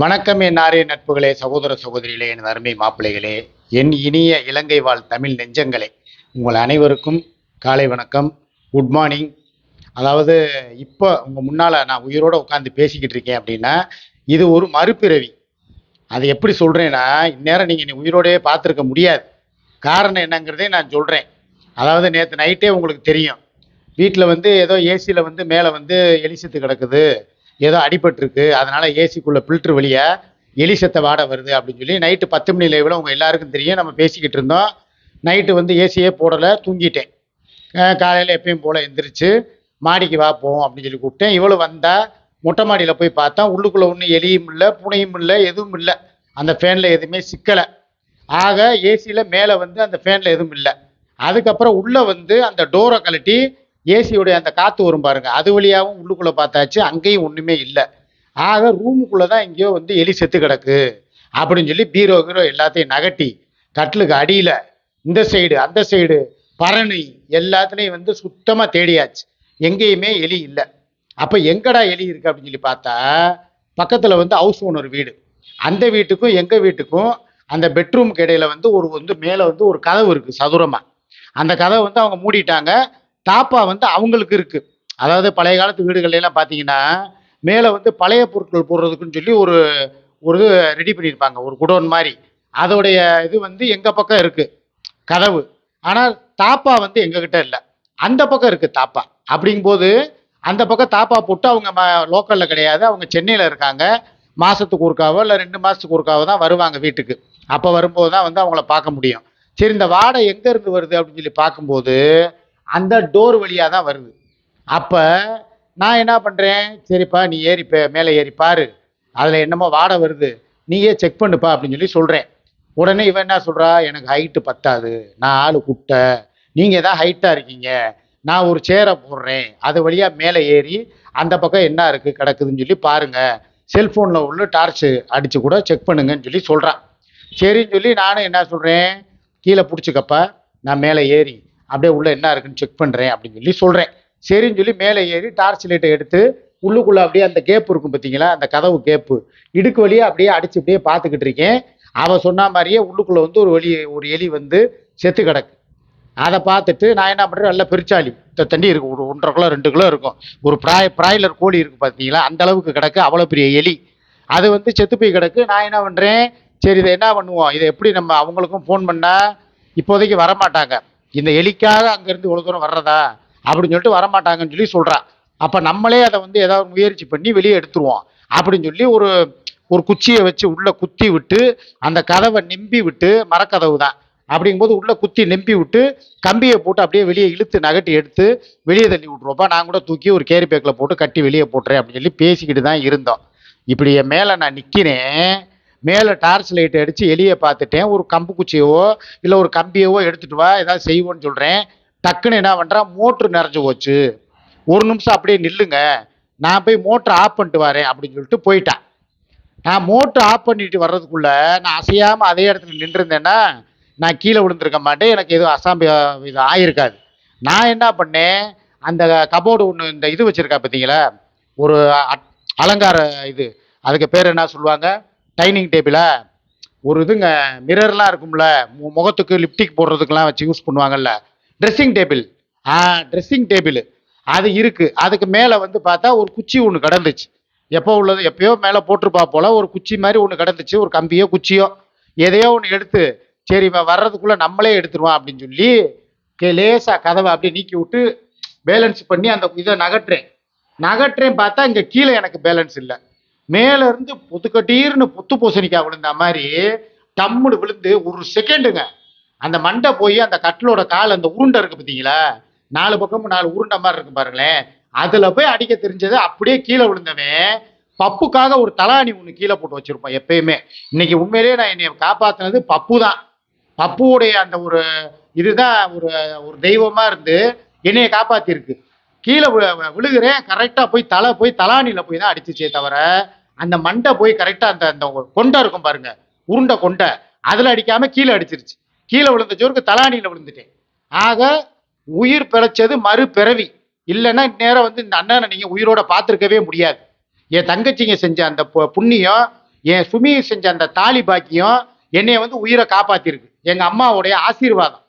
வணக்கம் என் ஆரிய நட்புகளே சகோதர சகோதரிகளே என் அருமை மாப்பிள்ளைகளே என் இனிய இலங்கை வாழ் தமிழ் நெஞ்சங்களே. உங்கள் அனைவருக்கும் காலை வணக்கம் குட் மார்னிங் அதாவது இப்போ உங்கள் முன்னால் நான் உயிரோடு உட்காந்து பேசிக்கிட்டு இருக்கேன் அப்படின்னா இது ஒரு மறுபிறவி. அது எப்படி சொல்கிறேன்னா இந்நேரம் நீங்கள் என்னை உயிரோடையே பார்த்துருக்க முடியாது. காரணம் என்னங்கிறதே நான் சொல்கிறேன் அதாவது நேற்று நைட்டே உங்களுக்கு தெரியும். வீட்டில் வந்து ஏதோ ஏசியில் வந்து மேலே வந்து எலிசத்து கிடக்குது. ஏதோ அடிபட்டிருக்கு. அதனால் ஏசிக்குள்ளே ஃபில்ட்ரு வழியை எலி செத்த வாட வருது அப்படின்னு சொல்லி நைட்டு பத்து மணி லைவில் உங்கள் எல்லாருக்கும் தெரியும். நம்ம பேசிக்கிட்டு இருந்தோம். நைட்டு வந்து ஏசியே போடலை தூங்கிட்டேன். காலையில் எப்பயும் போல் எந்திரிச்சு மாடிக்கு வா போவோம் அப்படின்னு சொல்லி கூப்பிட்டேன். இவ்வளோ வந்தால் மொட்டை மாடியில் போய் பார்த்தா உள்ளுக்குள்ளே ஒன்றும் எலியும் இல்லை பூனையும் இல்லை எதுவும் இல்லை. அந்த ஃபேனில் எதுவுமே சிக்கலை. ஆக ஏசியில் மேலே வந்து அந்த ஃபேனில் எதுவும் இல்லை. அதுக்கப்புறம் உள்ளே வந்து அந்த டோரை கழட்டி ஏசியோடைய அந்த காற்று வரும் பாருங்க. அது வழியாகவும் உள்ளுக்குள்ளே பார்த்தாச்சு அங்கேயும் ஒன்றுமே இல்லை. ஆக ரூமுக்குள்ளே தான் எங்கேயோ வந்து எலி செத்து கிடக்கு. அப்படின்னு சொல்லி பீரோ கீரோ எல்லாத்தையும் நகட்டி கட்டிலுக்கு அடியில் இந்த சைடு அந்த சைடு பரணி எல்லாத்துலேயும் வந்து சுத்தமாக தேடியாச்சு. எங்கேயுமே எலி இல்லை. அப்போ எங்கடா எலி இருக்கு அப்படின்னு சொல்லி பார்த்தா பக்கத்தில் வந்து ஹவுஸ் ஓனர் வீடு. அந்த வீட்டுக்கும் எங்கள் வீட்டுக்கும் அந்த பெட்ரூமுக்கு இடையில வந்து ஒரு வந்து மேலே வந்து ஒரு கதவு இருக்குது சதுரமாக அந்த கதவை வந்து அவங்க மூடிட்டாங்க. தாப்பா வந்து அவங்களுக்கு இருக்கு. அதாவது பழைய காலத்து வீடுகள்லாம் பார்த்தீங்கன்னா மேலே வந்து பழைய பொருட்கள் போடுறதுக்குன்னு சொல்லி ஒரு ஒரு இது ரெடி பண்ணியிருப்பாங்க. ஒரு குடோன் மாதிரி. அதோடைய இது வந்து எங்கள் பக்கம் இருக்குது கதவு. ஆனால் தாப்பா வந்து எங்ககிட்ட இல்லை. அந்த பக்கம் இருக்குது தாப்பா. அப்படிங்கும்போது அந்த பக்கம் தாப்பா போட்டு அவங்க ம லோக்கலில் கிடையாது. அவங்க சென்னையில் இருக்காங்க. மாதத்துக்கு ஒருக்காவோ இல்லை ரெண்டு மாதத்துக்கு ஒருக்காவோ தான் வருவாங்க வீட்டுக்கு. அப்போ வரும்போது தான் வந்து அவங்கள பார்க்க முடியும். சரி இந்த வாடை எங்கேருந்து வருது அப்படின்னு சொல்லி பார்க்கும்போது அந்த டோர் வழியாக தான் வருது. அப்போ நான் என்ன பண்ணுறேன் சரிப்பா நீ ஏறி மேலே ஏறி பாரு. அதில் என்னமோ வாடை வருது. நீயே செக் பண்ணுப்பா அப்படின்னு சொல்லி சொல்கிறேன் உடனே இவன் என்ன சொல்கிறா எனக்கு ஹைட்டு பத்தாது. நான் ஆள் குட்டை. நீங்கள் தான் ஹைட்டாக இருக்கீங்க. நான் ஒரு சேரை போடுறேன். அது வழியாக மேலே ஏறி அந்த பக்கம் என்ன இருக்குது கிடக்குதுன்னு சொல்லி பாருங்கள் செல்ஃபோனில் உள்ள டார்ச்சு அடித்து கூட செக் பண்ணுங்கன்னு சொல்லி சொல்கிறான் சரின்னு சொல்லி நானும் என்ன சொல்கிறேன் கீழே பிடிச்சிக்கப்பா. நான் மேலே ஏறி அப்படியே உள்ள என்ன இருக்குன்னு செக் பண்ணுறேன் அப்படின்னு சொல்லி சொல்கிறேன் சரின்னு சொல்லி மேலே ஏறி டார்ச் லைட்டை எடுத்து உள்ளுக்குள்ளே அப்படியே அந்த கேப் இருக்கும் பார்த்தீங்களா? அந்த கதவு கேப்பு இடுக்கு வழியா அப்படியே அடிச்சு அப்படியே பார்த்துக்கிட்டு இருக்கேன். அவன் சொன்ன மாதிரியே உள்ளுக்குள்ளே வந்து ஒரு வெளி ஒரு எலி வந்து செத்து கிடக்கு. அதை பார்த்துட்டு நான் என்ன பண்ணுறேன் நல்ல பெருச்சாளி. தண்ணி இருக்கு ஒரு ஒன்றரை கிலோ ரெண்டு கிலோ இருக்கும். ஒரு ப்ராய் பிராய்லர் கோழி இருக்கு பார்த்தீங்களா? அந்த அளவுக்கு கிடக்கு. அவ்வளோ பெரிய எலி. அது வந்து செத்து போய் கிடக்கு. நான் என்ன பண்ணுறேன் சரி இதை என்ன பண்ணுவோம்? இதை எப்படி நம்ம அவங்களுக்கும் ஃபோன் பண்ணால் இப்போதைக்கு வரமாட்டாங்க. இந்த எலிக்காக அங்கேருந்து இவ்வளோ தூரம் வர்றதா? அப்படின்னு சொல்லிட்டு வரமாட்டாங்கன்னு சொல்லி சொல்கிறா அப்போ நம்மளே அதை வந்து ஏதாவது முயற்சி பண்ணி வெளியே எடுத்துருவோம். அப்படின்னு சொல்லி ஒரு ஒரு குச்சியை வச்சு உள்ளே குத்தி விட்டு அந்த கதவை நிம்பி விட்டு மரக்கதவு தான். அப்படிங்கும்போது உள்ளே குத்தி நெம்பி விட்டு கம்பியை போட்டு அப்படியே வெளியே இழுத்து நகட்டி எடுத்து வெளியே தள்ளி விட்ருவோப்பா நான் கூட தூக்கி ஒரு கேரி பேக்கில் போட்டு கட்டி வெளியே போட்டுறேன் அப்படின்னு சொல்லி பேசிக்கிட்டு தான் இருந்தோம். இப்படி என் மேலே நான் நிற்கிறேன் மேலே டார்ச் லைட் அடித்து எலியை பார்த்துட்டேன். ஒரு கம்பு குச்சியவோ இல்லை ஒரு கம்பியவோ எடுத்துட்டு வா ஏதாவது செய்வோன்னு சொல்கிறேன் டக்குன்னு என்ன பண்ணுறான் மோட்ரு நிறைஞ்சு போச்சு. ஒரு நிமிஷம் அப்படியே நில்லுங்க. நான் போய் மோட்ரு ஆஃப் பண்ணிட்டு வரேன் அப்படின்னு சொல்லிட்டு போயிட்டான். நான் மோட்ரு ஆஃப் பண்ணிட்டு வர்றதுக்குள்ள நான் அசையாமல் அதே இடத்துல நின்றுருந்தேன்னா நான் கீழே விழுந்திருக்க மாட்டேன். எனக்கு எதுவும் அசாம்பி இது ஆயிருக்காது. நான் என்ன பண்ணேன் அந்த கபோர்டு ஒன்று இந்த இது வச்சுருக்கா பார்த்தீங்களா ஒரு அலங்கார இது. அதுக்கு பேர் என்ன சொல்லுவாங்க? டைனிங் டேபிளா ஒரு இதுங்க மிரர்லாம் இருக்கும்ல மு- முகத்துக்கு லிப்டிக் போடுறதுக்கெல்லாம் வச்சு யூஸ் பண்ணுவாங்கல்ல. ட்ரெஸ்ஸிங் டேபிள் ஆ ட்ரெஸ்ஸிங் டேபிள் அது இருக்குது அதுக்கு மேலே வந்து பார்த்தா ஒரு குச்சி ஒன்று கிடந்துச்சு. எப்போ உள்ளது எப்பயோ மேலே போட்டிருப்பா போல் ஒரு குச்சி மாதிரி ஒன்று கிடந்துச்சு. ஒரு கம்பியோ குச்சியோ எதையோ ஒன்று எடுத்து சரி இவன் வர்றதுக்குள்ளே நம்மளே எடுத்துருவான் அப்படின்னு சொல்லி கே லேசாக கதவை அப்படியே நீக்கி விட்டு பேலன்ஸ் பண்ணி அந்த இதை நகட்டுறேன் நகட்டுறேன் பார்த்தா இங்கே கீழே எனக்கு பேலன்ஸ் இல்லை. மேல இருந்து புத்துக்கட்டீர்னு புத்து பூசணிக்காய் விழுந்த மாதிரி டம்முன்னு விழுந்து ஒரு செகண்டுங்க. அந்த மண்டை போய் அந்த கட்டிலோட கால் அந்த உருண்டை இருக்கு பார்த்தீங்களா? நாலு பக்கமும் நாலு உருண்டை மாதிரி இருக்கு பாருங்களேன். அதுல போய் அடிக்க தெரிஞ்சது அப்படியே கீழே விழுந்தவன் பப்புக்காக ஒரு தலாணி ஒன்று கீழே போட்டு வச்சிருப்பான் எப்பயுமே. இன்னைக்கு உண்மையிலேயே நான் என்னை காப்பாத்தினது பப்பு தான் பப்புவுடைய அந்த ஒரு இதுதான் ஒரு ஒரு தெய்வமா இருந்து என்னைய காப்பாத்திருக்கு கீழே விழுகிறேன் கரெக்டாக போய் தலை போய் தலானியில் போய் தான் அடிச்சுச்சே தவிர அந்த மண்டை போய் கரெக்டாக அந்த அந்த கொண்டை இருக்கும் பாருங்க. உருண்டை கொண்டை. அதில் அடிக்காம கீழே அடிச்சிருச்சு. கீழே விழுந்த ஜோருக்கு தலானியில் விழுந்துட்டேன். ஆக உயிர் பிழைச்சது மறுபிறவி இல்லைன்னா இந்நேரம் வந்து இந்த அண்ணனை நீங்கள் உயிரோட பார்த்துருக்கவே முடியாது. என் தங்கச்சிங்க செஞ்ச அந்த பு- புண்ணியம் என் சுமி செஞ்ச அந்த தாலி பாக்கியம் என்னைய வந்து உயிரை காப்பாத்திருக்கு. எங்க அம்மாவுடைய ஆசீர்வாதம்.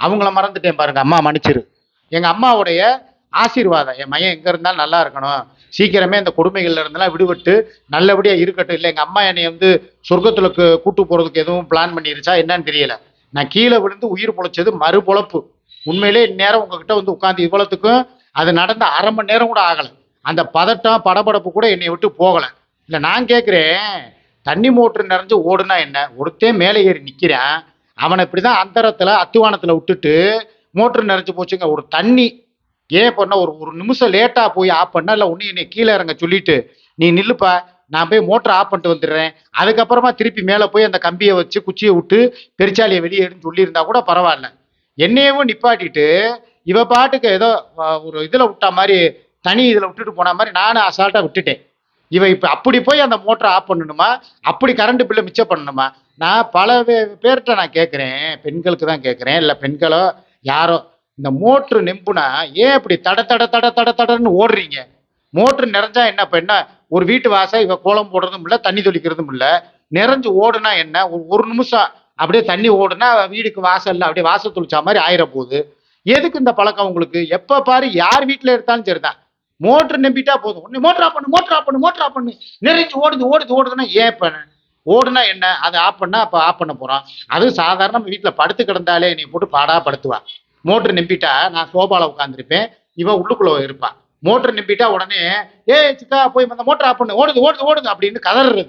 அவங்கள மறந்துட்டேன் பாருங்க அம்மா மன்னிச்சிரு. எங்க அம்மாவுடைய ஆசீர்வாதம். என் மையன் எங்க இருந்தாலும் நல்லா இருக்கணும். சீக்கிரமே இந்த கொடுமைகள்ல இருந்தெல்லாம் விடுபட்டு நல்லபடியா இருக்கட்டும். இல்லை எங்க அம்மா என்னை வந்து சொர்க்கத்துல கூட்டு போறதுக்கு எதுவும் பிளான் பண்ணிருச்சா என்னன்னு தெரியல. நான் கீழே விழுந்து உயிர் பொழைச்சது மறுபொழப்பு. உண்மையிலே இந்நேரம் உங்ககிட்ட வந்து உட்காந்து இவ்வளவுத்துக்கும் அது நடந்த அரை மணி நேரம் கூட ஆகலை. அந்த பதட்டம் படபடப்பு கூட என்னை விட்டு போகலை. இல்லை நான் கேட்குறேன் தண்ணி மோட்ரு நிறைஞ்சு ஓடுனா என்ன? ஒருத்தன் மேலே ஏறி நிற்கிறேன் அவனை இப்படி தான் அந்தரத்தில் அத்துவானத்தில் விட்டுட்டு மோட்ரு நிறைஞ்சு போச்சுங்க. ஒரு தண்ணி ஏன் பண்ண ஒரு ஒரு நிமிஷம் லேட்டாக போய் ஆஃப் பண்ண இல்லை ஒன்று என்னை கீழே இறங்க சொல்லிட்டு நீ நில்லுப்பா நான் போய் மோட்டரை ஆஃப் பண்ணிட்டு வந்துடுறேன். அதுக்கப்புறமா திருப்பி மேலே போய் அந்த கம்பியை வச்சு குச்சியை விட்டு பெருச்சாலியை வெளியேடுன்னு சொல்லியிருந்தா கூட பரவாயில்ல. என்னையவும் நிப்பாட்டிட்டு இவ பாட்டுக்கு ஏதோ ஒரு இதில் விட்டா மாதிரி தனி இதில் விட்டுட்டு போன மாதிரி நானும் அசால்ட்டாக விட்டுட்டேன். இவ இப்போ அப்படி போய் அந்த மோட்டரை ஆஃப் பண்ணணுமா? அப்படி கரண்ட் பில்லை மிச்சம் பண்ணணுமா? நான் பல பேர்கிட்ட நான் கேட்குறேன் பெண்களுக்கு தான் கேட்குறேன் இல்லை பெண்களோ யாரோ இந்த மோட்ரு நிம்புனா ஏன் இப்படி தட தட தட தட தடன்னு ஓடுறீங்க? மோட்ரு நிறைஞ்சா என்ன? இப்போ என்ன? ஒரு வீட்டு வாசல் இவ கோலம் போடுறதும் இல்லை தண்ணி தெளிக்கிறதும் இல்லை. நிறைஞ்சு ஓடுனா என்ன? ஒரு நிமிஷம் அப்படியே தண்ணி ஓடுனா வீடுக்கு வாசல்ல அப்படியே வாசல் துளிச்சா மாதிரி ஆயிர போகுது எதுக்கு இந்த பழக்கம் உங்களுக்கு? எப்போ பாரு யார் வீட்டில் எடுத்தாலும் சரிதான். மோட்ரு நம்பிட்டா போதும். ஒன்று மோட்டர் பண்ணு மோட்டர் ஆஃப் பண்ணு மோட்டர் ஆஃப் பண்ணு. நிறைஞ்சு ஓடுது ஓடுது ஓடுதுன்னா ஏன் பண்ண ஓடுனா என்ன? அதை ஆஃப் பண்ணா அப்போ ஆஃப் பண்ண போகிறோம் அதுவும் சாதாரண வீட்டில் படுத்து கிடந்தாலே நீ போட்டு பாடா படுத்துவா மோட்ரு நிம்பிட்டா நான் சோபாவில் உட்காந்துருப்பேன் இவன் உள்ளுக்குள்ள இருப்பான் மோட்ரு நம்பிட்டா உடனே ஏ சிக்கா போய் அந்த மோட்டர் ஆஃப் பண்ணு. ஓடுது ஓடுது ஓடுது அப்படின்னு கதறது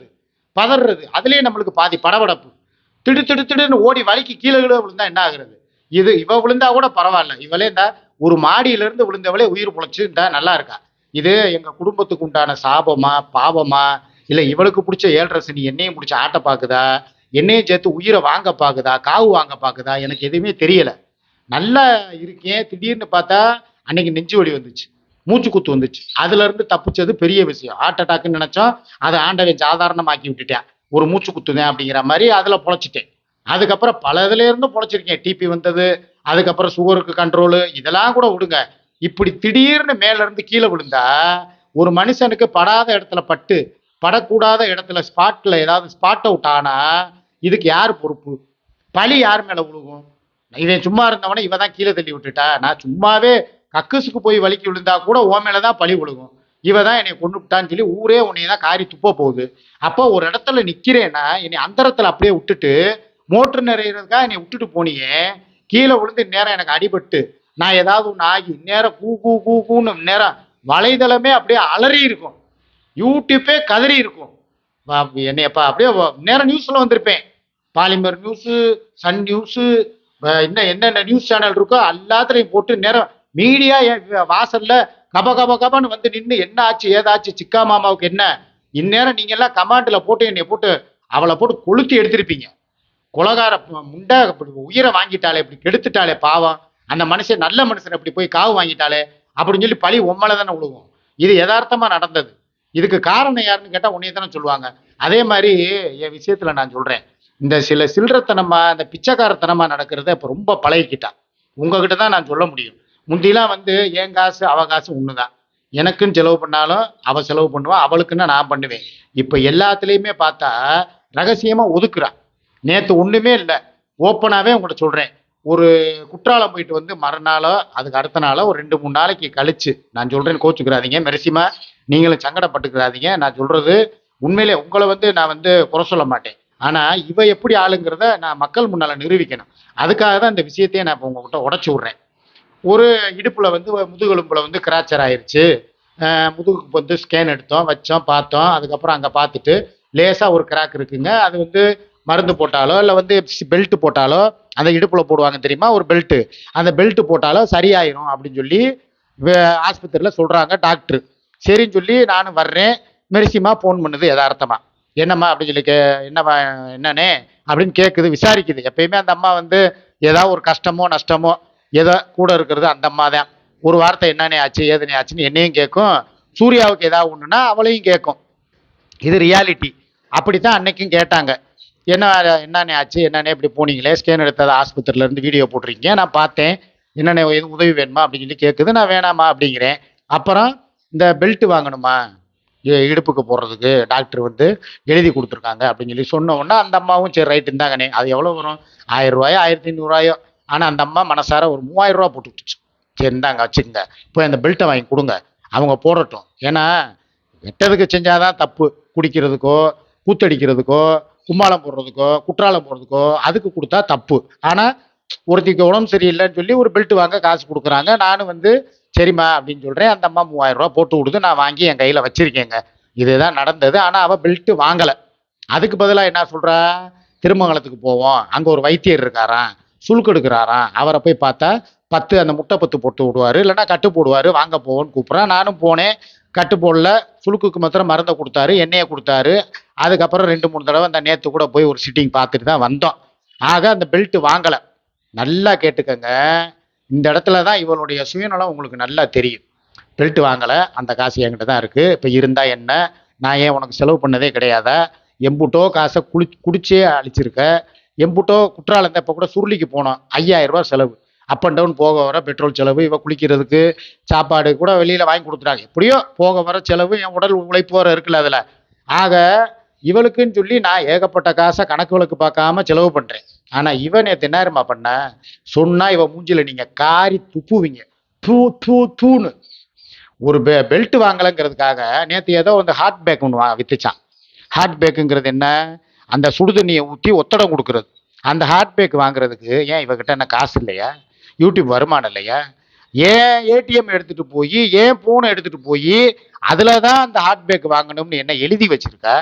பதறது அதுலயே நம்மளுக்கு பாதி படபடப்பு. திடு திடு திடுன்னு ஓடி வலிக்கு கீழே கீழே விழுந்தா என்ன ஆகுறது? இது இவ விழுந்தா கூட பரவாயில்ல. இவளே இந்த ஒரு மாடியில இருந்து விழுந்தவளே உயிர் பொழைச்சு இந்த நல்லா இருக்கா? இது எங்க குடும்பத்துக்கு உண்டான சாபமா பாவமா? இல்ல இவளுக்கு பிடிச்ச ஏழரை சனி என்னையும் பிடிச்ச ஆட்டை பாக்குதா? என்னையும் சேர்த்து உயிரை வாங்க பாக்குதா? காவு வாங்க பாக்குதா? எனக்கு எதுவுமே தெரியல. நல்லா இருக்கேன் திடீர்னு பார்த்தா அன்னைக்கு நெஞ்சு வலி வந்துச்சு. மூச்சு குத்து வந்துச்சு. அதுல இருந்து தப்பிச்சது பெரிய விஷயம். ஹார்ட் அட்டாக்னு நினைச்சோம். அதை ஆண்டவன் சாதாரணமாக்கி விட்டுட்டேன். ஒரு மூச்சு குத்துதேன் அப்படிங்கிற மாதிரி அதுல பொழைச்சிட்டேன். அதுக்கப்புறம் பல இதுல இருந்து பொழைச்சிருக்கேன் டிபி வந்தது அதுக்கப்புறம் சுகருக்கு கண்ட்ரோலு இதெல்லாம் கூட விடுங்க. இப்படி திடீர்னு மேல இருந்து கீழே விழுந்தா ஒரு மனுஷனுக்கு படாத இடத்துல பட்டு படக்கூடாத இடத்துல ஸ்பாட்ல ஏதாவது ஸ்பாட் அவுட் ஆனா இதுக்கு யார் பொறுப்பு? பழி யார் மேல விழுகும் இவன் சும்மா இருந்தவனே இவன் தான் கீழே தள்ளி விட்டுட்டா. நான் சும்மாவே கக்குசுக்கு போய் வலிக்கு விழுந்தா கூட ஓ மேலே தான் பழி விழுகும். இவ தான் என்னை கொண்டு விட்டான்னு சொல்லி ஊரே உன்னைய தான் காரி துப்ப போகுது. அப்போ ஒரு இடத்துல நிற்கிறேன்னா என்னை அந்தரத்தில் அப்படியே விட்டுட்டு மோட்டர் நிறையிறதுக்காக என்னை விட்டுட்டு போனியே. கீழே விழுந்து நேரம் எனக்கு அடிபட்டு. நான் ஏதாவது ஒன்று ஆகி நேரம் கூ கூ கூ கூன்னு நேரம் வலைதளமே அப்படியே அலறி இருக்கும். யூடியூப்பே கதறி இருக்கும். என்னையப்பா அப்படியே நேரம் நியூஸில் வந்திருப்பேன். பாலிமர் நியூஸு சன் நியூஸு இன்னும் என்னென்ன நியூஸ் சேனல் இருக்கோ எல்லாத்துலையும் போட்டு நேரம் மீடியா வாசல்ல கப கப கபன்னு வந்து நின்று என்ன ஆச்சு ஏதாச்சு சிக்கா மாமாவுக்கு என்ன? இந்நேரம் நீங்க எல்லாம் கமாண்டில் போட்டு என்னை போட்டு அவளை போட்டு கொளுத்தி எடுத்திருப்பீங்க. குலகார முண்டை உயிரை வாங்கிட்டாளே இப்படி கெடுத்துட்டாலே பாவம். அந்த மனுஷன் நல்ல மனுஷன் இப்படி போய் காவு வாங்கிட்டாளே அப்படின்னு சொல்லி பழி உம்மலை தானே விழுவோம் இது யதார்த்தமா நடந்தது. இதுக்கு காரணம் யாருன்னு கேட்டால் உன்னைய தானே சொல்லுவாங்க. அதே மாதிரி என் விஷயத்துல நான் சொல்றேன். இந்த சில சில்லறத்தனமா இந்த பிச்சைக்காரத்தனமா நடக்கிறத இப்போ ரொம்ப பழகிக்கிட்டா. உங்ககிட்ட தான் நான் சொல்ல முடியும். முந்திலாம் வந்து என் காசு அவ காசு ஒன்று தான் எனக்குன்னு செலவு பண்ணாலும் அவள் செலவு பண்ணுவான் அவளுக்குன்னு நான் பண்ணுவேன். இப்போ எல்லாத்துலேயுமே பார்த்தா ரகசியமாக ஒதுக்குறான் நேற்று ஒன்றுமே இல்லை. ஓப்பனாகவே உங்கள்கிட்ட சொல்கிறேன் ஒரு குற்றாலம் போயிட்டு வந்து மறுநாளோ அதுக்கு அடுத்த நாளோ ஒரு ரெண்டு மூணு நாளைக்கு கழிச்சு நான் சொல்றேன் கோச்சுக்கிறாதீங்க மெரிசிமா. நீங்களும் சங்கடப்பட்டுக்கிறாதீங்க. நான் சொல்றது உண்மையிலே உங்களை வந்து நான் வந்து குறை சொல்ல மாட்டேன். ஆனால் இவ எப்படி ஆளுங்கிறத நான் மக்கள் முன்னால் நிரூபிக்கணும். அதுக்காக தான் இந்த விஷயத்தையே நான் இப்போ உங்ககிட்ட உடச்சி விட்றேன். ஒரு இடுப்பில் வந்து முதுகெலும்பில் வந்து கிராச்சர் ஆயிடுச்சு முதுகுக்கு வந்து ஸ்கேன் எடுத்தோம் வச்சோம் பார்த்தோம். அதுக்கப்புறம் அங்கே பார்த்துட்டு லேசாக ஒரு கிராக் இருக்குங்க. அது வந்து மருந்து போட்டாலோ இல்லை வந்து பெல்ட் போட்டாலோ அந்த இடுப்பில் போடுவாங்க தெரியுமா? ஒரு பெல்ட்டு அந்த பெல்ட் போட்டாலோ சரியாயிரும் அப்படின்னு சொல்லி ஆஸ்பத்திரியில் சொல்கிறாங்க டாக்டர். சரின்னு சொல்லி நானும் வர்றேன். மெரிசிமா ஃபோன் பண்ணுது யதார்த்தமாக என்னம்மா அப்படின்னு சொல்லி கே என்னம்மா என்னண்ணே அப்படின்னு கேட்குது விசாரிக்குது. எப்பயுமே அந்த அம்மா வந்து ஏதாவது ஒரு கஷ்டமோ நஷ்டமோ ஏதோ கூட இருக்கிறது அந்த அம்மா தான் ஒரு வார்த்தை என்னன்னே ஆச்சு ஏதுனே ஆச்சுன்னு என்னையும் கேட்கும் சூர்யாவுக்கு ஏதாவது ஒன்றுனா அவளையும் கேட்கும் இது ரியாலிட்டி அப்படி தான் அன்னைக்கும் கேட்டாங்க. என்ன என்னன்னே ஆச்சு என்னண்ணே இப்படி போனீங்களே? ஸ்கேன் எடுத்தது ஆஸ்பத்திரியிலேருந்து வீடியோ போட்டிருக்கீங்க. நான் பார்த்தேன். என்னென்ன உதவி வேணுமா அப்படின்னு சொல்லி கேட்குது நான் வேணாமா அப்படிங்கிறேன். அப்புறம் இந்த பெல்ட் வாங்கணுமா? இடுப்புக்கு போடுறதுக்கு டாக்டர் வந்து எழுதி கொடுத்துருக்காங்க அப்படின்னு சொல்லி சொன்ன அந்த அம்மாவும் சரி ரைட்டு இருந்தாங்கண்ணே அது எவ்வளோ வரும்? ஆயிரம் ரூபாயோ ஆயிரத்தி ஐநூறுரூவாயோ ஆனால் அந்த அம்மா மனசார ஒரு மூவாயிரம் ரூபா போட்டு விட்டுச்சு. சரி இந்தாங்க வச்சுக்கோங்க. போய் அந்த பெல்ட்டை வாங்கி கொடுங்க. அவங்க போடட்டும். ஏன்னா வெட்டதுக்கு செஞ்சாதான் தப்பு. குடிக்கிறதுக்கோ கூத்தடிக்கிறதுக்கோ கும்மாளம் போடுறதுக்கோ குற்றாலம் போடுறதுக்கோ அதுக்கு கொடுத்தா தப்பு. ஆனால் ஒருத்திக்கு உடம்பு சரியில்லைன்னு சொல்லி ஒரு பெல்ட் வாங்க காசு கொடுக்குறாங்க. நானும் வந்து சரிம்மா அப்படின்னு சொல்கிறேன் அந்த அம்மா மூவாயிரம் ரூபா போட்டு கொடுத்து நான் வாங்கி என் கையில் வச்சுருக்கேங்க. இதுதான் நடந்தது. ஆனால் அவள் பெல்ட்டு வாங்கலை. அதுக்கு பதிலாக என்ன சொல்கிறா திருமங்கலத்துக்கு போவோம். அங்கே ஒரு வைத்தியர் இருக்காராம். சுழுக்கெடுக்கிறாராம் அவரை போய் பார்த்தா பத்து அந்த முட்டை பத்து போட்டு விடுவார். இல்லைன்னா கட்டு போடுவார். வாங்க போவோன்னு கூப்பிட்றேன். நானும் போனேன். கட்டு போடல. சுளுக்குக்கு மாத்திரம் மருந்தை கொடுத்தாரு. எண்ணெயை கொடுத்தாரு. அதுக்கப்புறம் ரெண்டு மூணு தடவை அந்த நேற்று கூட போய் ஒரு சிட்டிங் பார்த்துட்டு தான் வந்தோம். ஆக அந்த பெல்ட் வாங்கலை. நல்லா கேட்டுக்கங்க. இந்த இடத்துல தான் இவளுடைய சுயநலம் உங்களுக்கு நல்லா தெரியும். பெல்ட் வாங்கலை அந்த காசு என்கிட்ட தான் இருக்குது இப்போ இருந்தால் என்ன? நான் ஏன் உனக்கு செலவு பண்ணதே கிடையாதா? எம்புட்டோ காசை குளி குடிச்சே அழிச்சிருக்க. எம்புட்டோ குற்றாலம் தான் இப்போ கூட சுருளிக்கு போனோம். ஐயாயிரம் செலவு. அப் அண்ட் டவுன் போக வர பெட்ரோல் செலவு இவ குளிக்கிறதுக்கு சாப்பாடு கூட வெளியில் வாங்கி கொடுத்துட்டாங்க. எப்படியோ போக வர செலவு என் உடல் உழைப்பு வர இருக்குல்ல அதில். ஆக இவளுக்குன்னு சொல்லி நான் ஏகப்பட்ட காசை கணக்கு வழக்கு பார்க்காம செலவு பண்ணுறேன் ஆனால் இவன் நேற்று என்னமா பண்ண? சொன்னால் இவன் மூஞ்சில நீங்கள் காரி துப்புவீங்க. தூ தூ தூன்னு. ஒரு பெ பெல்ட் வாங்கலைங்கிறதுக்காக நேற்று ஏதோ வந்து ஹார்ட் பேக் ஒன்று வா வித்துச்சான். ஹார்ட் பேக்குங்கிறது என்ன? அந்த சுடுதண்ணியை ஊற்றி ஒத்தடம் கொடுக்கறது. அந்த ஹார்ட் பேக் வாங்குறதுக்கு ஏன் இவகிட்ட என்ன காசு இல்லையா? யூடியூப் வருமானம் இல்லையா? ஏன் ஏடிஎம் எடுத்துகிட்டு போய் ஏன் ஃபோனை எடுத்துகிட்டு போய் அதில் தான் அந்த ஹார்ட் பேக் வாங்கணும்னு என்ன எழுதி வச்சுருக்கா?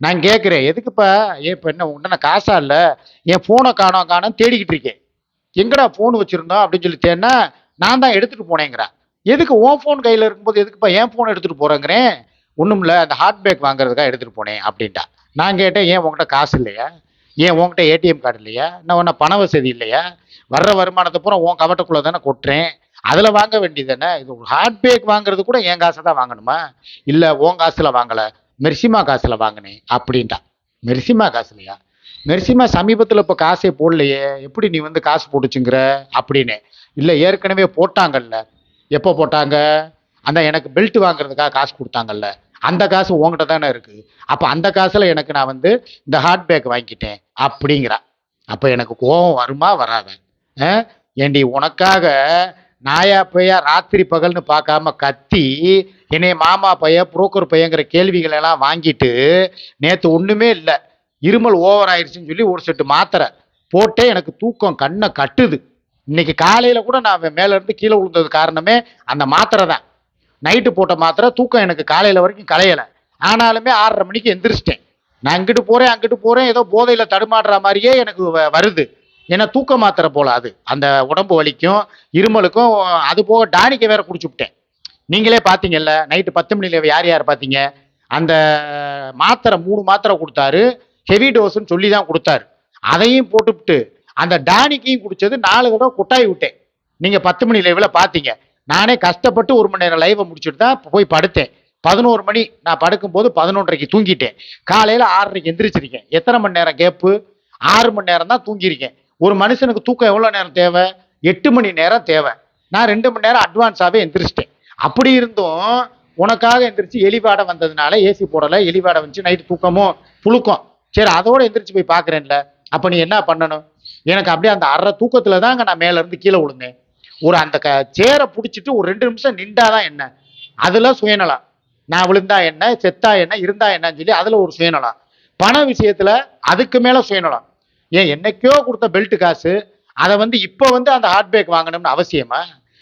நான் கேட்குறேன் எதுக்குப்பா? ஏ இப்போ என்ன உங்கள்கிட்ட நான் காசா இல்லை? என் ஃபோனை காணோம் காணோம் தேடிக்கிட்டு இருக்கேன். எங்கடா ஃபோன் வச்சுருந்தோம் அப்படின்னு சொல்லி தேடினா நான் தான் எடுத்துகிட்டு போனேங்கிறேன் எதுக்கு உன் ஃபோன் கையில் இருக்கும்போது எதுக்குப்பா என் ஃபோன் எடுத்துகிட்டு போகிறேங்கிறேன் ஒன்றும் இல்லை அந்த ஹார்ட் பேக் வாங்குறதுக்காக எடுத்துகிட்டு போனேன் அப்படின்ட்டா. நான் கேட்டேன் ஏன் உங்கள்கிட்ட காசு இல்லையா? ஏன் உன்கிட்ட ஏடிஎம் கார்டு இல்லையா? நான் ஒன்றும் பண வசதி இல்லையா? வர்ற வருமானத்தை பூரா உன் கவட்டக்குள்ளே தானே கொட்டுறேன். அதில் வாங்க வேண்டியது தானே? இது ஹார்ட் பேக் வாங்குறது கூட என் காசை தான் வாங்கணுமா? இல்லை உன் காசில் வாங்கலை. மெர்சிமா காசில் வாங்கினேன் அப்படின்ட்டா. மெர்சிமா காசுலையா? மெர்சிமா சமீபத்தில் இப்போ காசே போடலையே. எப்படி நீ வந்து காசு போட்டுச்சுங்கிற? அப்படின்னு. இல்லை ஏற்கனவே போட்டாங்கல்ல. எப்போ போட்டாங்க? அந்த எனக்கு பெல்ட் வாங்குறதுக்காக காசு கொடுத்தாங்கல்ல. அந்த காசு உங்ககிட்ட தானே இருக்குது அப்போ அந்த காசில் எனக்கு நான் வந்து இந்த ஹார்ட் பேக் வாங்கிட்டேன் அப்படிங்கிறா. அப்போ எனக்கு கோபம் வருமா வராத? ஆ? ஏண்டி உனக்காக நாயா பையா ராத்திரி பகல்னு பார்க்காம கத்தி என்னைய மாமா பையன் புரோக்கர் பையங்கிற கேள்விகள் எல்லாம் வாங்கிட்டு நேற்று ஒன்றுமே இல்லை. இருமல் ஓவர் ஆயிடுச்சுன்னு சொல்லி ஒரு செட்டு மாத்திரை போட்டே எனக்கு தூக்கம் கண்ணை கட்டுது. இன்னைக்கு காலையில் கூட நான் மேலேருந்து கீழே விழுந்தது காரணமே அந்த மாத்திரை தான். நைட்டு போட்ட மாத்திரை தூக்கம் எனக்கு காலையில் வரைக்கும் கலையலை. ஆனாலுமே ஆறரை மணிக்கு எந்திரிச்சிட்டேன். நான் இங்கிட்டு போகிறேன் அங்கிட்டு போகிறேன் ஏதோ போதையில் தடுமாடுற மாதிரியே எனக்கு வ- வருது. ஏன்னா தூக்க மாத்திரை போல அது. அந்த உடம்பு வலிக்கும் இருமலுக்கும் அது போக டானிக்கை வேற குடிச்சுவிட்டேன் நீங்களே பார்த்தீங்கல்ல நைட்டு பத்து மணியில் யார் யார் பார்த்தீங்க அந்த மாத்திரை மூணு மாத்திரை கொடுத்தாரு. ஹெவி டோஸ்ன்னு சொல்லி தான் கொடுத்தாரு. அதையும் போட்டுவிட்டு அந்த டானிக்கையும் குடிச்சது நாலு தடவை குட்டாய் விட்டேன். நீங்கள் பத்து மணி லைவில் பார்த்தீங்க நானே கஷ்டப்பட்டு ஒரு மணி நேரம் லைவை முடிச்சுட்டு தான் போய் படுத்தேன். பதினோரு மணி நான் படுக்கும்போது பதினொன்றரைக்கு தூங்கிட்டேன். காலையில் ஆறரைக்கு எந்திரிச்சிருக்கேன். எத்தனை மணி நேரம் கேப்பு ஆறு மணி நேரம் தான் தூங்கியிருக்கேன். ஒரு மனுஷனுக்கு தூக்கம் எவ்வளோ நேரம் தேவை? எட்டு மணி நேரம் தேவை. நான் ரெண்டு மணி நேரம் அட்வான்ஸாகவே எந்திரிச்சிட்டேன். அப்படி இருந்தும் உனக்காக எந்திரிச்சு எலிவாடை வந்ததுனால ஏசி போடலை எலிவாடை வந்துச்சு நைட்டு தூக்கமும் புழுக்கம். சரி அதோட எந்திரிச்சு போய் பார்க்குறேன்ல அப்போ நீ என்ன பண்ணணும்? எனக்கு அப்படியே அந்த அரை தூக்கத்தில் தாங்க நான் மேல இருந்து கீழே விழுந்தேன். ஒரு அந்த க சேரை பிடிச்சிட்டு ஒரு ரெண்டு நிமிஷம் நின்றாதான் என்ன? அதில் சுயநலம். நான் விழுந்தா என்ன? செத்தா என்ன? இருந்தா என்னன்னு சொல்லி அதில் ஒரு சுயநலம். பண விஷயத்தில் அதுக்கு மேலே சுயநலம். ஏன் என்னைக்கோ கொடுத்த பெல்ட் காசு அதை வந்து இப்போ வந்து அந்த ஹார்ட் பேக் வாங்கணும்னு அவசியமா?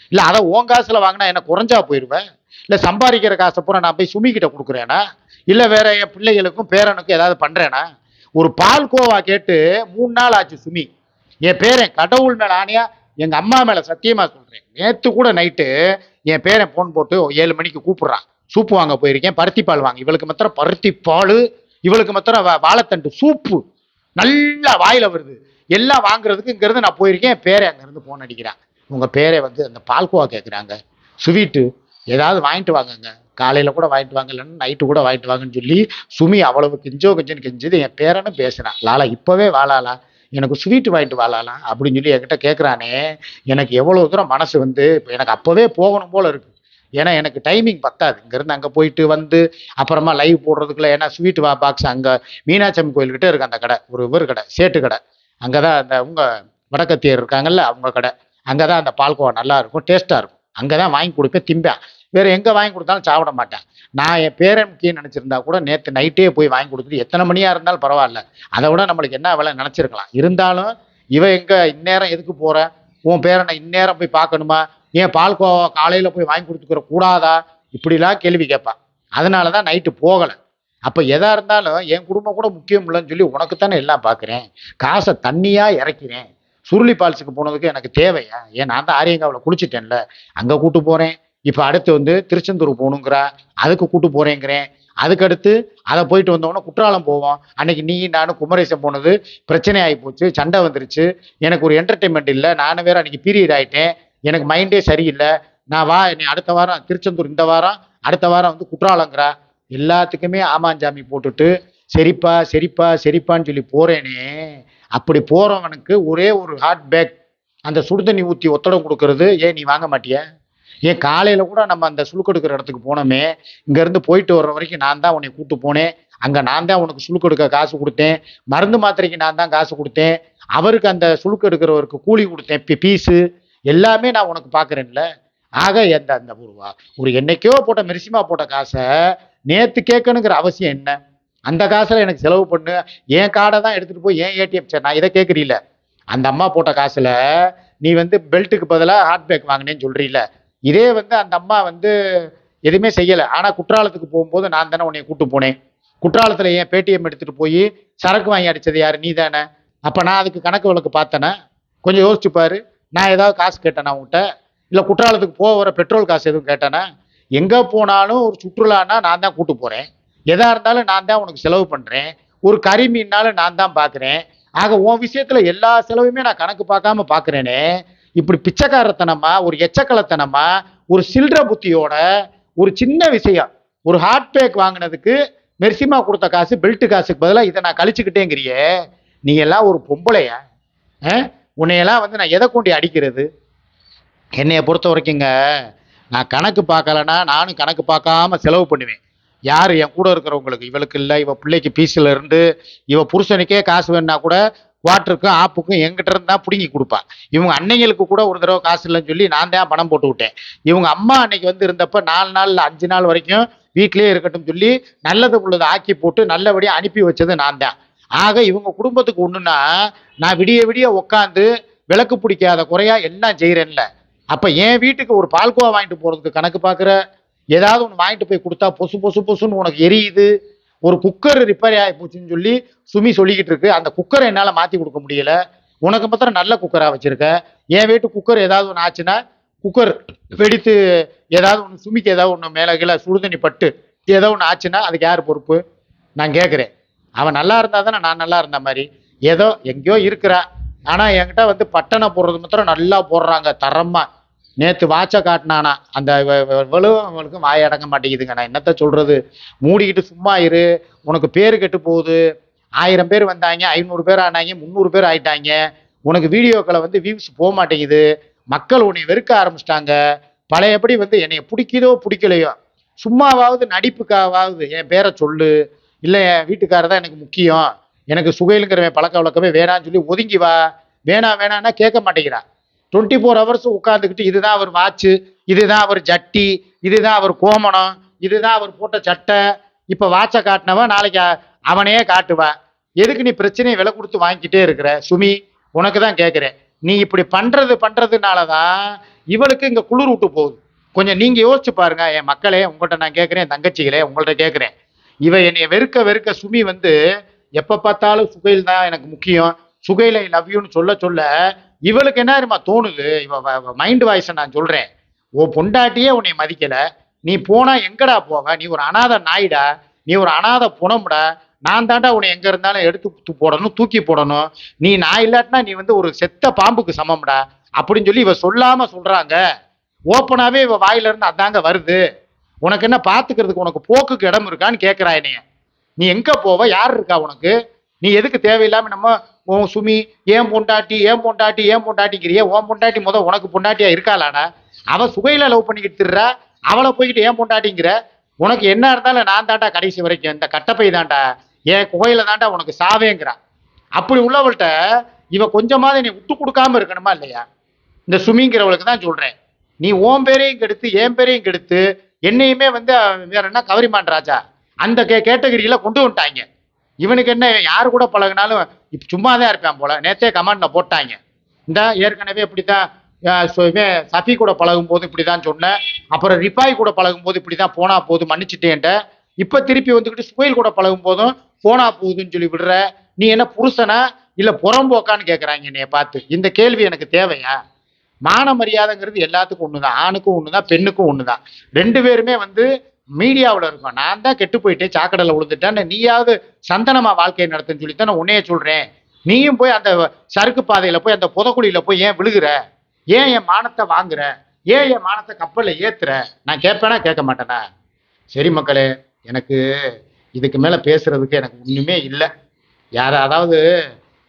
இல்லை அதை உன் காசில் வாங்கினா என்ன குறைஞ்சா போயிடுவேன் இல்லை சம்பாதிக்கிற காசை பூரா நான் போய் சுமிக்கிட்ட கொடுக்குறேனா? இல்லை வேற என் பிள்ளைகளுக்கும் பேரனுக்கும் ஏதாவது பண்ணுறேனா ஒரு பால் கோவா கேட்டு மூணு நாள் ஆச்சு சுமி. என் பேரன் கடவுள் மேலே ஆணையா எங்கள் அம்மா மேலே சத்தியமாக சொல்கிறேன் நேற்று கூட நைட்டு என் பேரன் ஃபோன் போட்டு ஏழு மணிக்கு கூப்பிட்றான். சூப்பு வாங்க போயிருக்கேன் பருத்தி பால் வாங்க. இவளுக்கு மாத்திரம் பருத்தி பால் இவளுக்கு மாத்திரம் வா- வாழைத்தண்டு சூப்பு. நல்லா வாயில் வருது. எல்லாம் வாங்குறதுக்கு இங்கேருந்து நான் போயிருக்கேன் என் பேரை அங்கேருந்து ஃபோன் அடிக்கிறான். உங்கள் பேரை வந்து அந்த பால்கோவா கேட்குறாங்க ஸ்வீட்டு ஏதாவது வாங்கிட்டு வாங்கங்க. காலையில் கூட வாங்கிட்டு வாங்க இல்லைன்னா நைட்டு கூட வாங்கிட்டு வாங்கன்னு சொல்லி சுமி அவ்வளவு கெஞ்சோ கெஞ்சன்னு கெஞ்சது. என் பேரனும் பேசுகிறான் லாலா இப்போவே வாழாலா எனக்கு ஸ்வீட்டு வாங்கிட்டு வாழலாம் அப்படின்னு சொல்லி என்கிட்ட கேட்குறானே எனக்கு எவ்வளோ தூரம் மனசு வந்து இப்போ எனக்கு அப்போவே போகணும் போல் இருக்குது ஏன்னா எனக்கு டைமிங் பத்தாது. இங்கேருந்து அங்கே போயிட்டு வந்து அப்புறமா லைவ் போடுறதுக்குள்ள ஏன்னா ஸ்வீட் வா பாக்ஸ் அங்கே மீனாட்சி கோயில்கிட்ட இருக்குது அந்த கடை. ஒரு இவர் கடை சேட்டு கடை. அங்கே தான் அந்த உங்கள் வடக்கத்தியர் இருக்காங்கல்ல அவங்க கடை. அங்கே தான் அந்த பால்கோவா நல்லா இருக்கும் டேஸ்ட்டாக இருக்கும். அங்கே தான் வாங்கி கொடுப்பேன் திம்பேன். வேறு எங்கே வாங்கி கொடுத்தாலும் சாப்பிட மாட்டேன். நான் என் பேரன் முக்கியம் நினச்சிருந்தா கூட நேற்று நைட்டே போய் வாங்கி கொடுத்துட்டு எத்தனை மணியாக இருந்தாலும் பரவாயில்ல. அதை விட நம்மளுக்கு என்ன வேலை நினச்சிருக்கலாம். இருந்தாலும் இவன் எங்கே இந்நேரம் எதுக்கு போகிற உன் பேரனை இந்நேரம் போய் பார்க்கணுமா? ஏன் பால்கோவா காலையில் போய் வாங்கி கொடுத்துக்கிற கூடாதா? இப்படிலாம் கேள்வி கேட்பான் அதனால தான் நைட்டு போகலை. அப்போ எதாக இருந்தாலும் என் குடும்பம் கூட முக்கியம் இல்லைன்னு சொல்லி உனக்கு தானே எல்லாம் பார்க்குறேன் காசை தண்ணியாக இறக்கிறேன். சுருளி பால்ஸுக்கு போனதுக்கு எனக்கு தேவையா? ஏன் நான் தான் ஆரியங்காவில் குளிச்சிட்டேன்ல. அங்கே கூட்டு போகிறேன் இப்போ அடுத்து வந்து திருச்செந்தூர் போகணுங்கிறா. அதுக்கு கூட்டு போகிறேங்கிறேன் அதுக்கடுத்து அதை போயிட்டு வந்தோடனே குற்றாலம் போவோம். அன்னைக்கு நீ நானும் குமரேசன் போனது பிரச்சனை ஆகி போச்சு. சண்டை வந்துருச்சு. எனக்கு ஒரு என்டர்டைன்மெண்ட் இல்லை. நானும் வேற அன்னைக்கு பீரியட் ஆகிட்டேன் எனக்கு மைண்டே சரியில்லை. நான் வா நீ அடுத்த வாரம் திருச்செந்தூர் இந்த வாரம் அடுத்த வாரம் வந்து குற்றாலங்கிறா. எல்லாத்துக்குமே ஆமாஞ்சாமி போட்டுட்டு சரிப்பா சரிப்பா சரிப்பான்னு சொல்லி போறேனே. அப்படி போகிறவனுக்கு ஒரே ஒரு ஹாட் பேக் அந்த சுடுதண்ணி ஊற்றி ஒத்தடம் கொடுக்கறது ஏன் நீ வாங்க மாட்டிய? ஏன் காலையில் கூட நம்ம அந்த சுழுக்கெடுக்கிற இடத்துக்கு போனோமே இங்கேருந்து போயிட்டு வர்ற வரைக்கும் நான் தான் உன்னை கூப்பிட்டு போனேன். அங்கே நான் தான் உனக்கு சுழுக்கெடுக்க காசு கொடுத்தேன். மருந்து மாத்திரைக்கு நான் தான் காசு கொடுத்தேன். அவருக்கு அந்த சுழுக்கு எடுக்கிறவருக்கு கூலி கொடுத்தேன் பீஸு. எல்லாமே நான் உனக்கு பார்க்குறேன்ல ஆக எந்த அந்த ஒருவா ஒரு என்னைக்கோ போட்ட மெரிசிமா போட்ட காசை நேற்று கேட்கணுங்கிற அவசியம் என்ன? அந்த காசில் எனக்கு செலவு பண்ணு. என் கார்டை தான் எடுத்துகிட்டு போய் ஏன் ஏடிஎம் சார் நான் இதை கேட்குறீல அந்த அம்மா போட்ட காசில் நீ வந்து பெல்ட்டுக்கு பதிலாக ஹாட் பேக் வாங்கினேன்னு சொல்கிறீல இதே வந்து அந்த அம்மா வந்து எதுவுமே செய்யலை. ஆனால் குற்றாலத்துக்கு போகும்போது நான் தானே உன்னை கூட்டு போனேன். குற்றாலத்தில் ஏன் பேடிஎம் எடுத்துகிட்டு போய் சரக்கு வாங்கி அடித்தது யார்? நீ தானே. அப்போ நான் அதுக்கு கணக்கு வழக்கு பார்த்தேனே? கொஞ்சம் யோசிச்சு நான் ஏதாவது காசு கேட்டேனா உங்கள்கிட்ட இல்லை குற்றாலத்துக்கு போக வர பெட்ரோல் காசு எதுவும் கேட்டேனா? எங்கே போனாலும் ஒரு சுற்றுலானா நான் தான் கூட்டு போகிறேன் எதாக இருந்தாலும் நான் தான் உனக்கு செலவு பண்ணுறேன் ஒரு கறி மீன்னாலும் நான் தான் பார்க்குறேன் ஆக உன் விஷயத்தில் எல்லா செலவுமே நான் கணக்கு பார்க்காம பார்க்குறேனே இப்படி பிச்சைக்காரத்தனமா ஒரு எச்சக்கலத்தனமா ஒரு சில்லற புத்தியோட ஒரு சின்ன விஷயம். ஒரு ஹாட் பேக் வாங்கினதுக்கு மெர்சிமா கொடுத்த காசு பெல்ட் காசுக்கு பதிலாக இதை நான் கழிச்சுக்கிட்டேங்கிறியே. நீ எல்லாம் ஒரு பொம்பளையா? ஆ? உன்னையெல்லாம் வந்து நான் எதை கொண்டு அடிக்கிறது? என்னைய பொறுத்த வரைக்குங்க நான் கணக்கு பார்க்கலன்னா நானும் கணக்கு பார்க்காம செலவு பண்ணுவேன். யார் என் கூட இருக்கிறவங்களுக்கு? இவளுக்கு இல்லை இவ பிள்ளைக்கு பீஸில் இருந்து இவ புருஷனுக்கே காசு வேணுன்னா கூட குவாட்டருக்கும் ஆப்புக்கும் எங்கிட்ட இருந்தா பிடுங்கி கொடுப்பா. இவங்க அன்னைங்களுக்கு கூட ஒரு தடவை காசு இல்லைன்னு சொல்லி நான் தான் பணம் போட்டு விட்டேன். இவங்க அம்மா அன்னைக்கு வந்து இருந்தப்ப நாலு நாள் அஞ்சு நாள் வரைக்கும் வீட்டிலேயே இருக்கட்டும் சொல்லி நல்லது உள்ளதை ஆக்கி போட்டு நல்லபடியாக அனுப்பி வச்சது நான் தான். ஆக இவங்க குடும்பத்துக்கு ஒன்றுனா நான் விடிய விடிய உட்காந்து விளக்கு பிடிக்காத குறையா எல்லாம் செய்கிறேன்ல அப்போ என் வீட்டுக்கு ஒரு பால்கோவா வாங்கிட்டு போகிறதுக்கு கணக்கு பார்க்குற ஏதாவது ஒன்று வாங்கிட்டு போய் கொடுத்தா பொசு பொசு பொசுன்னு உனக்கு எரியுது. ஒரு குக்கர் ரிப்பேர் ஆகி போச்சுன்னு சொல்லி சுமி சொல்லிக்கிட்டு இருக்கு. அந்த குக்கரை என்னால் மாற்றி கொடுக்க முடியல. உனக்கு மாத்திரம் நல்ல குக்கராக வச்சுருக்கேன் என் வீட்டு குக்கர் ஏதாவது ஒன்று ஆச்சுன்னா குக்கர் வெடித்து ஏதாவது ஒன்று சுமிக்கு ஏதாவது ஒன்று மேலே கீழே சுடுதண்ணி பட்டு ஏதோ ஒன்று ஆச்சுன்னா அதுக்கு யார் பொறுப்பு? நான் கேட்குறேன் அவன் நல்லா இருந்தா தானே நான் நல்லா இருந்த மாதிரி. ஏதோ எங்கேயோ இருக்கிறா. ஆனால் என்கிட்ட வந்து பட்டனை போடுறது மாத்திரம் நல்லா போடுறாங்க. தரமாக நேற்று வாட்சை காட்டினானா. அந்த அவளுக்கும் வாய் அடங்க மாட்டேங்குதுங்க. நான் என்னத்த சொல்றது? மூடிக்கிட்டு சும்மா இரு. உனக்கு பேர் கெட்டு போகுது. ஆயிரம் பேர் வந்தாங்க ஐநூறு பேர் ஆனாங்க முந்நூறு பேர் ஆயிட்டாங்க. உனக்கு வீடியோக்களை வந்து வியூஸ் போக மாட்டேங்குது. மக்கள் உன்னை வெறுக்க ஆரம்பிச்சிட்டாங்க. பழையபடி வந்து என்னைய பிடிக்குதோ பிடிக்கலையோ. சும்மாவாவது நடிப்புக்காவது என் பேரை சொல்லு. இல்லை என் வீட்டுக்காரர் தான் எனக்கு முக்கியம். எனக்கு சுகையிலுங்கிறவன் பழக்க வழக்கமே வேணான்னு சொல்லி ஒதுங்கி வா. வேணாம் வேணான்னா கேட்க மாட்டேங்கிறா. டுவெண்ட்டி ஃபோர் ஹவர்ஸ் உட்காந்துக்கிட்டு இதுதான் அவர் வாட்சு இதுதான் அவர் ஜட்டி இதுதான் அவர் கோமணம் இதுதான் அவர் போட்ட சட்டை. இப்போ வாட்சை காட்டினவன் நாளைக்கு அவனே காட்டுவா. எதுக்கு நீ பிரச்சனையை விலை கொடுத்து வாங்கிக்கிட்டே இருக்கிற? சுமி உனக்கு தான் கேட்குறேன் நீ இப்படி பண்ணுறது பண்ணுறதுனால தான் இவளுக்கு இங்கே குளிர் விட்டு போகுது. கொஞ்சம் நீங்கள் யோசிச்சு பாருங்க. என் மக்களே உங்கள்கிட்ட நான் கேட்குறேன் என் தங்கச்சிகளே உங்கள்கிட்ட கேட்குறேன் இவ என்னை வெறுக்க வெறுக்க சுமி வந்து எப்போ பார்த்தாலும் சுகையில் தான் எனக்கு முக்கியம். சுகையில லவ்யூன்னு சொல்ல சொல்ல இவளுக்கு என்ன தெரியுமா தோணுது? இவ மைண்ட் வாய்ஸை நான் சொல்றேன். ஓ பொண்டாட்டியே உன்னை மதிக்கல. நீ போனா எங்கடா போவ? நீ ஒரு அனாதை நாயிடா. நீ ஒரு அனாதை புணம்டா நான் தாண்டா உன்னை எங்க இருந்தாலும் எடுத்து போடணும் தூக்கி போடணும். நீ நான் இல்லாட்டினா நீ வந்து ஒரு செத்த பாம்புக்கு சமம்டா. அப்படின்னு சொல்லி இவ சொல்லாம சொல்றாங்க. ஓப்பனாவே இவ வாயில இருந்து அதாங்க வருது. உனக்கு என்ன பாத்துக்கிறதுக்கு உனக்கு போக்குக்கு இடம் இருக்கான்னு கேட்குறாய் நீ எங்க போவ? யார் இருக்கா உனக்கு? நீ எதுக்கு தேவையில்லாம நம்ம உன் சுமி ஏன் பொண்டாட்டி ஏன் பொண்டாட்டி ஏன் பொண்டாட்டிங்கிறியே? உன் பொண்டாட்டி முத உனக்கு பொண்டாட்டியா இருக்காளாடா? அவ சுகையில லவ் பண்ணிக்கிட்டு திர்றா. அவளை போய்கிட்டு ஏன் பொண்டாட்டிங்கிற? உனக்கு என்ன இருந்தாலும் நான் தாண்டா கடைசி வரைக்கும் இந்த கட்டப்பை தாண்டா என் குகையில தாண்டா உனக்கு சாவேங்கிறா. அப்படி உள்ளவள்கிட்ட இவ கொஞ்சமாவது நீ விட்டு கொடுக்காம இருக்கணுமா இல்லையா? இந்த சுமிங்கிறவளுக்கு தான் சொல்றேன். நீ ஓம் பேரையும் கெடுத்து என் பேரையும் கெடுத்து என்னையுமே வந்து அவன் வேற என்ன கவரிமான் ராஜா? அந்த கே கேட்டகரியில கொண்டு வந்துட்டாங்க இவனுக்கு என்ன யார் கூட பழகினாலும் சும்மா தான் இருப்பான் போல. நேற்றே கமெண்ட்ல போட்டாங்க. இந்த ஏற்கனவே இப்படி தான் இவன் சஃபி கூட பழகும் போது இப்படிதான் சொன்னேன். அப்புறம் ரிப்பாய் கூட பழகும் போது இப்படிதான் போனா போது மன்னிச்சுட்டேன்ட்ட இப்போ திருப்பி வந்துக்கிட்டு ஸ்கோயில் கூட பழகும் போதும் போனா போகுதுன்னு சொல்லி விடுற நீ என்ன புருஷனா இல்லை புறம்போக்கான்னு கேட்குறாங்க என்னைய பார்த்து. இந்த கேள்வி எனக்கு தேவையா? மான மரியாதைங்கிறது எல்லாத்துக்கும் ஒன்று தான் ஆணுக்கும் ஒன்று தான் பெண்ணுக்கும் ஒன்று தான் ரெண்டு பேருமே வந்து மீடியாவில் இருக்கும். நான் தான் கெட்டு போயிட்டு சாக்கடையில் விழுந்துட்டேன் நீயாவது சந்தனமா வாழ்க்கையை நடத்துன்னு சொல்லி தான் நான் உன்னைய சொல்கிறேன் நீயும் போய் அந்த சறுக்கு பாதையில் போய் அந்த புதக்குழியில் போய் ஏன் விழுகுற? ஏன் என் மானத்தை வாங்குற? ஏன் என் மானத்தை கப்பலில் ஏற்றுற நான் கேட்பேனா கேட்க மாட்டேனா? சரி மக்களே எனக்கு இதுக்கு மேலே பேசுறதுக்கு எனக்கு ஒன்றுமே இல்லை. யார அதாவது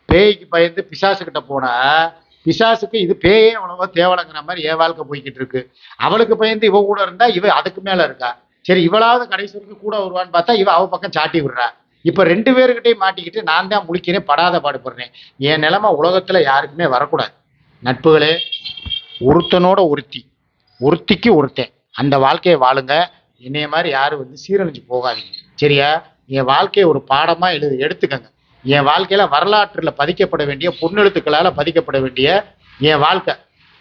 பேய்க்கு பயந்து பிசாசுக்கிட்ட போனால் பிசாசுக்கு இது பேயே அவ்வளவா தேவலைங்கிற மாதிரி ஏன் வாழ்க்கை போய்கிட்டு இருக்கு. அவளுக்கு பயந்து இவ கூட இருந்தா இவ அதுக்கு மேல இருக்கா? சரி இவளாவது கடைசி வரைக்கும் கூட வருவான்னு பார்த்தா இவ அவ பக்கம் சாட்டி விடுறா. இப்ப ரெண்டு பேருக்கிட்டையும் மாட்டிக்கிட்டு நான் தான் முழிக்கிறேன் படாத பாடுபடுறேன். என் நிலைமை உலகத்துல யாருக்குமே வரக்கூடாது. நட்புகளே ஒருத்தனோட ஒருத்தி. ஒருத்திக்கு ஒருத்தன். அந்த வாழ்க்கையை வாழுங்க. என்னைய மாதிரி யாரும் வந்து சீரழிஞ்சு போகாதீங்க. சரியா? என் வாழ்க்கையை ஒரு பாடமா எழுது எடுத்துக்கங்க. என் வாழ்க்கையில வரலாற்றுல பதிக்கப்பட வேண்டிய பொன்னெழுத்துக்களால பதிக்கப்பட வேண்டிய என் வாழ்க்கை.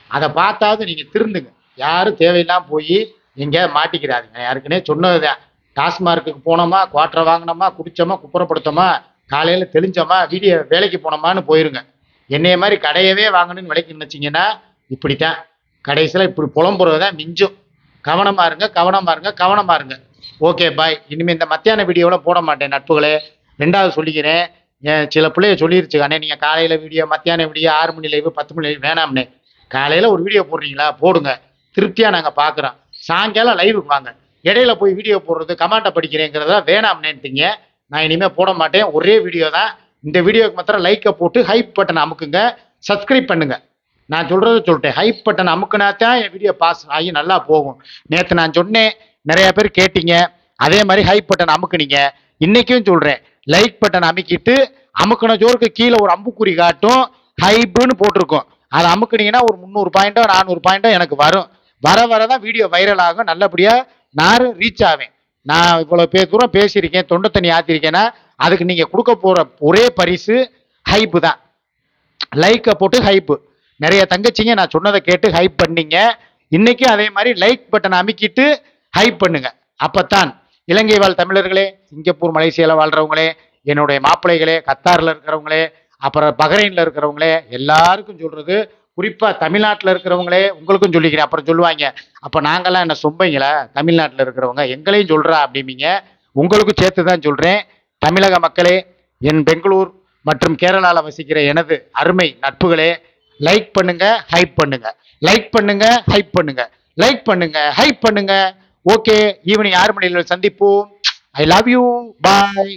அதை பார்த்தாவது நீங்க திருந்துங்க. யாரும் தேவையில்லாம போய் எங்கேயாவது மாட்டிக்கிறாதீங்க. யாருக்குன்னே சொன்னதுதான் டாஸ்மார்க்குக்கு போனோமா குவாட்டரை வாங்கினோமா குடித்தோமா குப்புறப்படுத்தோமா காலையில் தெளிஞ்சோமா வீடியோ வேலைக்கு போனோமான்னு போயிருங்க. என்னைய மாதிரி கடையவே வாங்கணும்னு விலைக்கு இப்படி இப்படித்தான். கடைசியில் இப்படி புலம்புறது தான் மிஞ்சும். கவனமா இருங்க கவனமாக இருங்க கவனமாக இருங்க. ஓகே பாய் இனிமேல் இந்த மத்தியான வீடியோவில் போட மாட்டேன் நட்புகளே. ரெண்டாவது சொல்லிக்கிறேன். என் சில பிள்ளைய சொல்லிருச்சு அண்ணே நீங்கள் காலையில் வீடியோ மத்தியான வீடியோ ஆறு மணி லைவு பத்து மணி லைவ் வேணாம்னே. காலையில் ஒரு வீடியோ போடுறீங்களா? போடுங்க. திருப்தியாக நாங்கள் பார்க்குறோம் சாயங்காலம் லைவுக்கு வாங்க. இடையில போய் வீடியோ போடுறது கமெண்ட்டை படிக்கிறேங்கிறத வேணாம்னேன்ட்டீங்க. நான் இனிமேல் போட மாட்டேன். ஒரே வீடியோ தான். இந்த வீடியோக்கு மாத்திரம் லைக்கை போட்டு ஹைப் பட்டன் அமுக்குங்க. சப்ஸ்கிரைப் பண்ணுங்க. நான் சொல்கிறத சொல்லிட்டேன். ஹைப் பட்டன் அமுக்குனா தான் என் வீடியோ பாஸ் ஆகி நல்லா போகும். நேற்று நான் சொன்னேன். நிறைய பேர் கேட்டீங்க. அதே மாதிரி ஹைப் பட்டன் அமுக்குனீங்க. இன்றைக்கும் சொல்கிறேன் லைக் பட்டன் அமுக்கிட்டு அமுக்குன ஜோருக்கு கீழே ஒரு அம்புக்குறி காட்டும் ஹைப்புன்னு போட்டிருக்கும். அதை அமுக்குனீங்கன்னா ஒரு முந்நூறு பாயிண்டோ நானூறு பாயிண்டோ எனக்கு வரும். வர வர தான் வீடியோ வைரல் ஆகும். நல்லபடியாக நான் ரீச் ஆவேன். நான் இவ்வளோ பேர் தூரம் பேசியிருக்கேன் தொண்டை தண்ணி ஆத்திருக்கேன்னா அதுக்கு நீங்கள் கொடுக்க போகிற ஒரே பரிசு ஹைப்பு தான். லைக்கை போட்டு ஹைப்பு நிறைய தங்கச்சிங்க நான் சொன்னதை கேட்டு ஹைப் பண்ணீங்க. இன்றைக்கும் அதே மாதிரி லைக் பட்டனை அமைக்கிட்டு ஹைப் பண்ணுங்க. அப்பத்தான் இலங்கை வாழ் தமிழர்களே சிங்கப்பூர் மலேசியாவில் வாழ்றவங்களே என்னுடைய மாப்பிள்ளைகளே கத்தாரில் இருக்கிறவங்களே அப்புறம் பஹ்ரைனில் இருக்கிறவங்களே எல்லாருக்கும் சொல்றது குறிப்பாக தமிழ்நாட்டில் இருக்கிறவங்களே உங்களுக்கும் சொல்லிக்கிறேன். அப்புறம் சொல்லுவாங்க அப்போ நாங்களாம் என்ன சொம்பைங்களா? தமிழ்நாட்டில் இருக்கிறவங்க எங்களையும் சொல்கிறா அப்படிம்பீங்க. உங்களுக்கும் சேர்த்து தான் சொல்கிறேன் தமிழக மக்களே என் பெங்களூர் மற்றும் கேரளாவில் வசிக்கிற எனது அருமை நட்புகளே லைக் பண்ணுங்க ஹைப் பண்ணுங்க. லைக் பண்ணுங்க ஹைப் பண்ணுங்க. லைக் பண்ணுங்க ஹைப் பண்ணுங்க. ஓகே ஈவினிங் ஆறு மணியில் சந்திப்போம். I love you bye